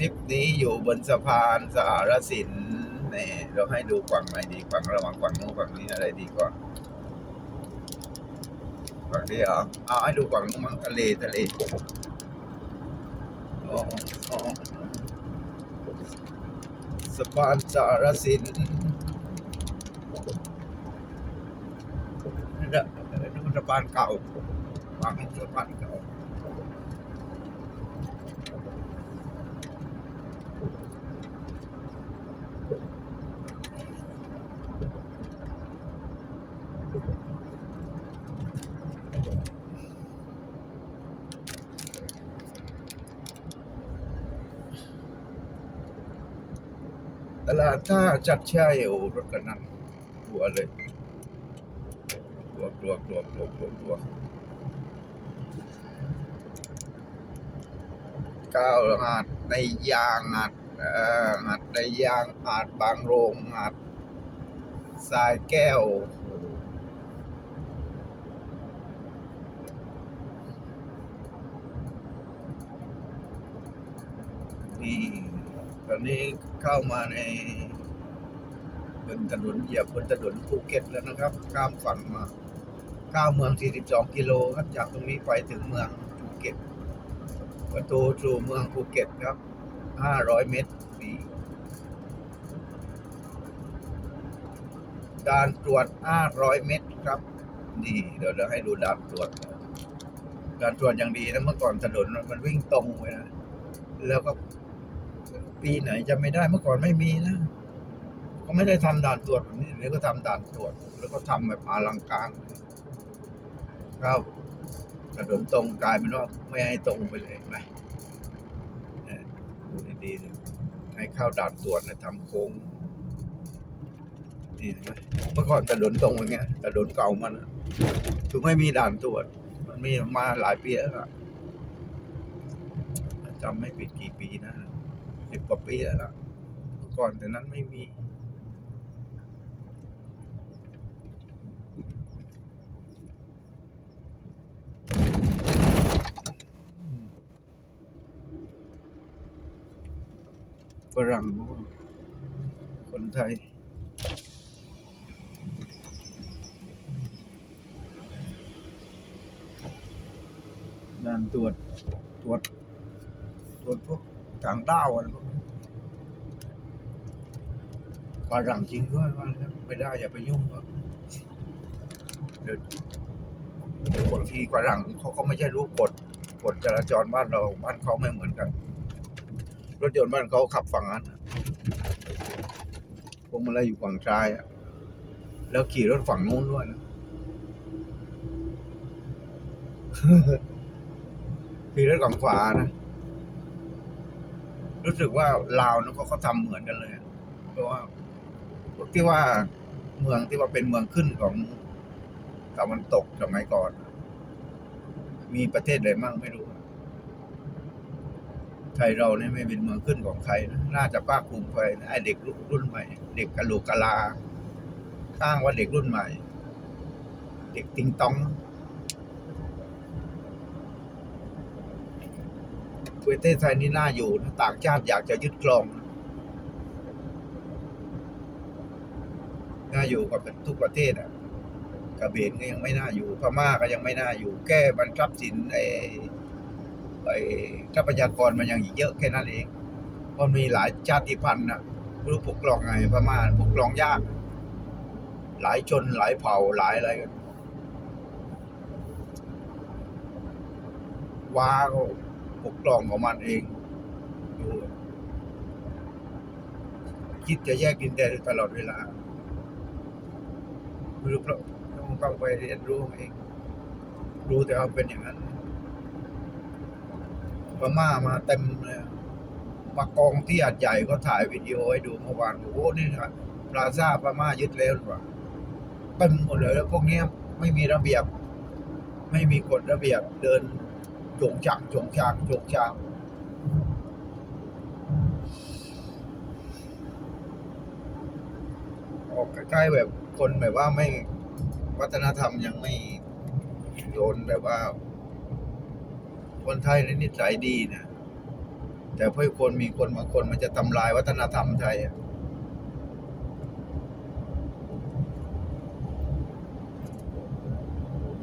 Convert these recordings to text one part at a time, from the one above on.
ทริปนี้อยู่บนสะพานสารสินนี่เราให้ดูฝั่งไหนดีฝั่งระหว่างฝั่งนู้นฝั่งนี้อะไรดีกว่าฝั่งนี้เหรอเอาให้ดูฝั่งนู้นมั้งทะเลทะเลอ๋ออ๋อสะพานสารสินนี่นสะพานเก่าฝั่งสะพานเก่า ตลาดท่าจัดชัยโอ้รถกันนั้นตัวเลยตัวตัวตัวตัวตัวตัวก้าวหาดในยางหาดเอ่อหาดในยางหาดบางโรงหาดทรายแก้วนี่ตอนนี้ เข้ามาในบนถนนเหยียบบนถนนภูเก็ตแล้วนะครับ ข้ามฝั่งมาข้ามเมือง 42 กิโลครับ จากตรงนี้ไปถึงเมืองภูเก็ต ประตูสู่เมืองภูเก็ตครับ 500 เมตรนี่ด่านตรวจ 500 เมตรครับ นี่ เดี๋ยวเราให้ดูด่านตรวจด่านตรวจอย่างดีนะเมื่อก่อนถนนมันวิ่งตรงไปนะ แล้วก็ ปีไหนจะไม่ได้เมื่อก่อนไม่มีนะก็ไม่ได้ทำด่านตรวจแบบนี้เดี๋ยวก็ทำด่านตรวจ แล้วก็ทำแบบอลังการครับถนนตรงกลายเป็นว่าไม่ให้ตรงไปเลยไปเนี่ยดูดีๆเลยให้เข้าด่านตรวจนะทำโค้งนี่นไหมเมื่อก่อนถนนตรงอย่างเงี้ยถนนเก่ามันถึงไม่มีด่านตรวจ มันมีมาหลายปีแล้วจำไม่ผิดกี่ปีนะ สิบกว่าปีแล้วก่อนแต่นั้นไม่มี ฝรั่งคนไทยด่านตรวจตรวจตรวจพวก ต่างด้าวอะไรพวกนี้ฝรั่งจริงด้วยว่าไม่ได้อย่าไปยุ่งครับเดี๋ยวบางทีฝรั่งเขาก็ไม่ใช่รู้กฎกฎจราจรบ้านเราบ้านเขาไม่เหมือนกัน รถยนต์บ้านเขาขับฝั่งนั้นพวงมาลัยอยู่ฝั่งซ้ายอะแล้วขี่รถฝั่งนู้นด้วยนะขี่รถฝั่งขวานะ รู้สึกว่าลาวนะเขาเขาทำเหมือนกันเลยเพราะว่าที่ว่าเมืองที่ว่าเป็นเมืองขึ้นของตะวันตกสมัยก่อน มีประเทศใดมั่งไม่รู้ไทยเราเนี่ยไม่เป็นเมืองขึ้นของใครนะน่าจะภาคภูมิใจไอเด็กรุ่นใหม่ เด็กกะโหลกกะลาข้างว่าเด็กรุ่นใหม่ เด็กติงตอง ประเทศไทยนี่น่าอยู่นะต่างชาติอยากจะยึดครองน่าอยู่กว่าทุกประเทศอะกระเบนก็ยังไม่น่าอยู่พม่าก็ยังไม่น่าอยู่แก้บรรทับสินไอ้ไอ้ทรัพยากรมันยังอีกเยอะแค่นั้นเองเพราะมีหลายชาติพันธุ์นะรู้ปกครองไงพม่าปกครองยาก หลายชนหลายเผ่าหลายอะไรกันว้าก็ ปกครองของมันเองดูคิดจะแยกดินแดนตลอดเวลาดูเพราะต้องต้องไปเรียนรู้เอง รู้แต่ว่าเป็นอย่างนั้นพม่ามาเต็มเลยมากองที่อาดใหญ่ก็ถ่ายวิดีโอให้ดูเมื่อวานโอ้โหนี่ครับปราซาพม่ายึดแล้วหรือเปล่าเต็มหมดเลยแล้วพวกนี้ไม่มีระเบียบ ไม่มีกฎระเบียบเดิน จงจักจงจางจงจางออกใกล้ๆแบบคนแบบว่าไม่วัฒนธรรมยังไม่โดนแบบว่า คนไทยนี่นิสัยดีนะแต่เพื่อคนมีคนบางคนมันจะทำลายวัฒนธรรมไทยอะ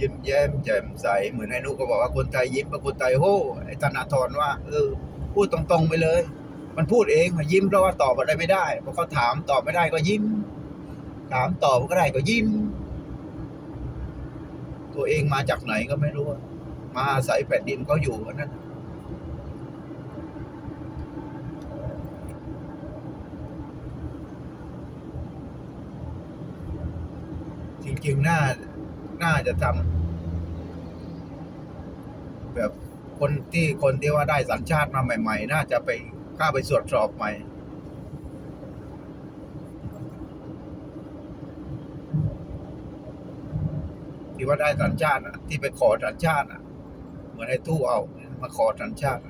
ยิ้มแย้มแจ่มใส เหมือนไอ้นุก็บอกว่าคนไทยยิ้มกับคนไทยโห่ไอ้ธนาธรว่าเออพูดตรงๆไปเลย มันพูดเองมายิ้มเพราะว่าตอบอะไรไม่ได้พอเขาถามตอบไม่ได้ก็ยิ้ม ถามตอบก็ได้ก็ยิ้ม ตัวเองมาจากไหนก็ไม่รู้ มาอาศัยแผ่นดินเขาอยู่อันนั้นจริงๆน่า น่าจะทำแบบคนที่คนที่ว่าได้สัญชาติมาใหม่ ๆ น่าจะไปเข้าไปตรวจสอบใหม่ที่ว่าได้สัญชาติอะที่ไปขอสัญชาติอะเหมือนไอ้ตู้เอา มาขอสัญชาติ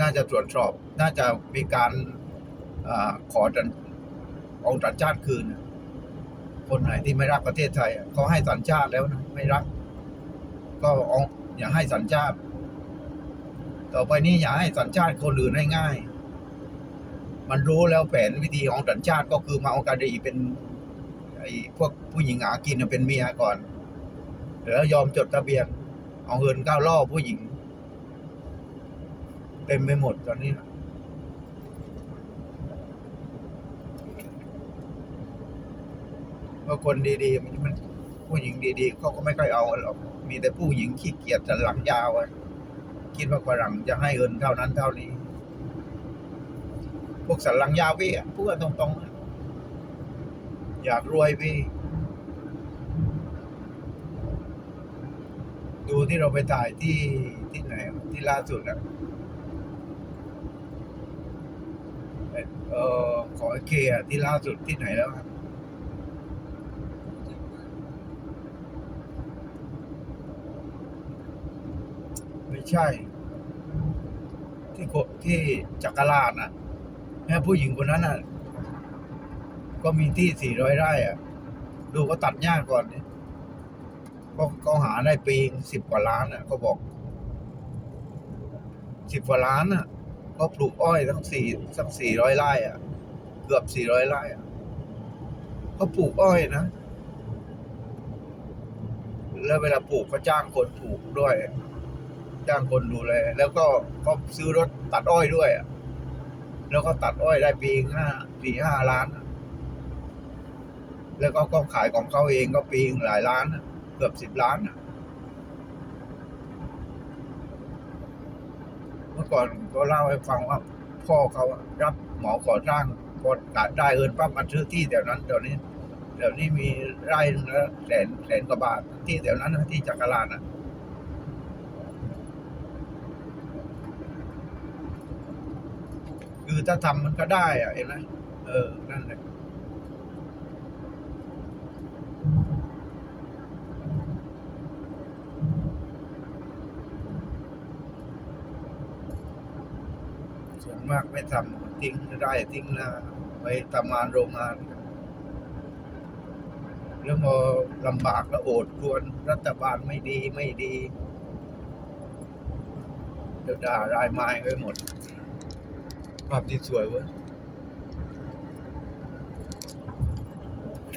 น่าจะตรวจสอบ น่าจะมีการอขอสัญเอาสัญชาติคืนอะ คนไหนที่ไม่รักประเทศไทยเขาให้สัญชาติแล้วนะไม่รัก ก็ออย่าให้สัญชาติ ต่อไปนี้อย่าให้สัญชาติคนอื่นง่ายมันรู้แล้วแผนวิธีของสัญชาติก็คือมาเอาการดีเป็นไอ้พวกผู้หญิงหากินเป็นเมียก่อนแล้วยอมจดทะเบียน เอาเงินก้าวล่อผู้หญิง เต็มไปหมดตอนนี้ เพ ราะคนดีๆ มันมันผู้หญิงดีๆเขาก็ไม่ค่อยเอาหรอกมีแต่ผู้หญิงขี้เกียจสันหลังยาวอะคิดว่าฝรั่งจะให้เงินเท่านั้นเท่านี้ พวกสันหลังยาวพี่อะพูดกันตรงๆ อยากรวยพี่ ดูที่เราไปถ่ายที่ที่ไหนที่ล่าสุดอะเออขอเคที่ล่าสุดที่ไหนแล้วครับ ไม่ใช่ ที่โคที่จักรลาดน่ะแม่ผู้หญิงคนนั้นน่ะ ก็มีที่สี่ร้อยไร่อะ ดูก็ตัดหญ้าก่อนเนี่ยก็เขาหาได้ปีสิบกว่าล้านอะเขาบอกสิบกว่าล้านอะก็ปลูกอ้อยทั้งสี่สักสี่ร้อยไร่อะ เกือบสี่ร้อยไร่อะเขาปลูกอ้อยนะแล้วเวลาปลูกก็จ้างคนปลูกด้วย จ้างคนดูแล แล้วก็ก็ซื้อรถตัดอ้อยด้วยอะแล้วก็ตัดอ้อยได้ปีห้าสี่ห้าล้าน แล้วก็ก็ขายของเขาเองก็ปีหลายล้านเกือบสิบล้านอะเมื่อก่อนก็เล่าให้ฟังว่า พ่อเขารับหมาก่อสร้างพอได้เอินปั๊บมาซื้อที่แถวนั้นเดี๋ยวนี้เดี๋ยวนี้มีไร่หนึ่งแล้วแสนแสนกว่าบาทที่แถวนั้นที่จักรลานอะ คือถ้าทำมันก็ได้อะเห็นไหมเออ นั่นแหละส่วนมากไม่ทำทิ้งไร่ทิ้งนาไปทำงานโรงงานแล้วพอลำบากแล้วโอดครวนรัฐบาลไม่ดีไม่ดีเดี๋ยวด่ารายไม้ไปหมด ภาพที่สวยเว้ย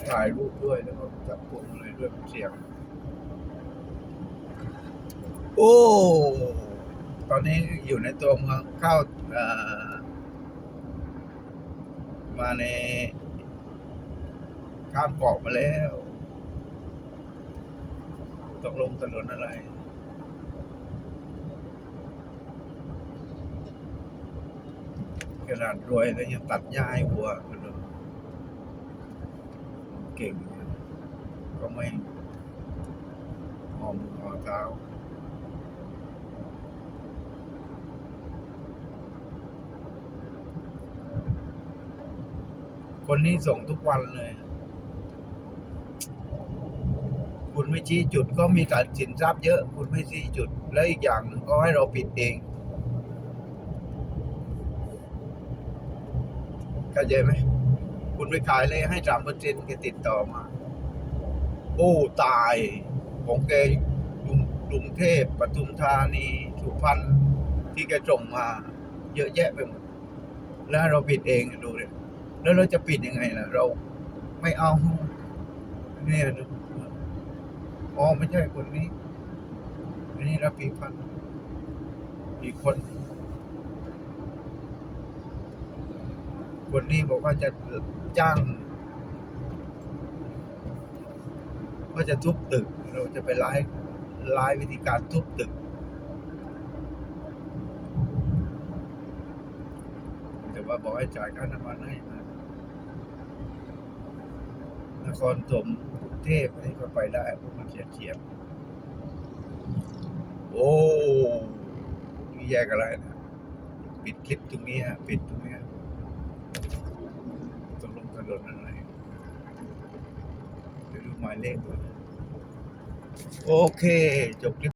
ถ่ายรูปด้วยแล้วก็จับพวงอะไรด้วยเสียง โอ้ ตอนนี้อยู่ในตัวเมืองเข้าอ่อมาในข้ามเกาะมาแล้ว ตกลงถนนอะไร ขนาดรวยแล้วยังตัดหญ้าให้วัวกันเลยเก่ง ก็ไม่หอมหอเท้าคนนี้ส่งทุกวันเลย คุณไม่ชี้จุดก็มีการสินทรัพย์เยอะ คุณไม่ชี้จุด แล้วอีกอย่างหนึ่งก็ให้เราปิดเอง เข้าใจไหมคุณไปขายเลยให้สามเปอร์เซ็นต์แกติดต่อมา โอ้ตายของแกกรุงกรุงเทพปทุมธานีสุพรรณที่แกส่งมา เยอะแยะไปหมดแล้วเราปิดเองดูเลยแล้วเราจะปิดยังไงล่ะ เราไม่เอาเนี่ยดูอ๋อไม่ใช่คนนี้อันนี้รับปีพันอีกคน คนนี้บอกว่าจะจ้างว่าจะทุบตึก เราจะไปไลฟ์ไลฟ์วิธีการทุบตึกแต่ว่าบอกให้จ่ายค่าน้ำมันให้นะนครสมกรุงเทพนี่ก็ไปได้พราะมันเฉียดเฉียดโอ้นี่แยกอะไรนะ ปิดคลิปตรงนี้ฮะ ปิดตรงนี้ ถนนอะไรเดี๋ยวดูหมายเลขก่อนโอเค จบคลิป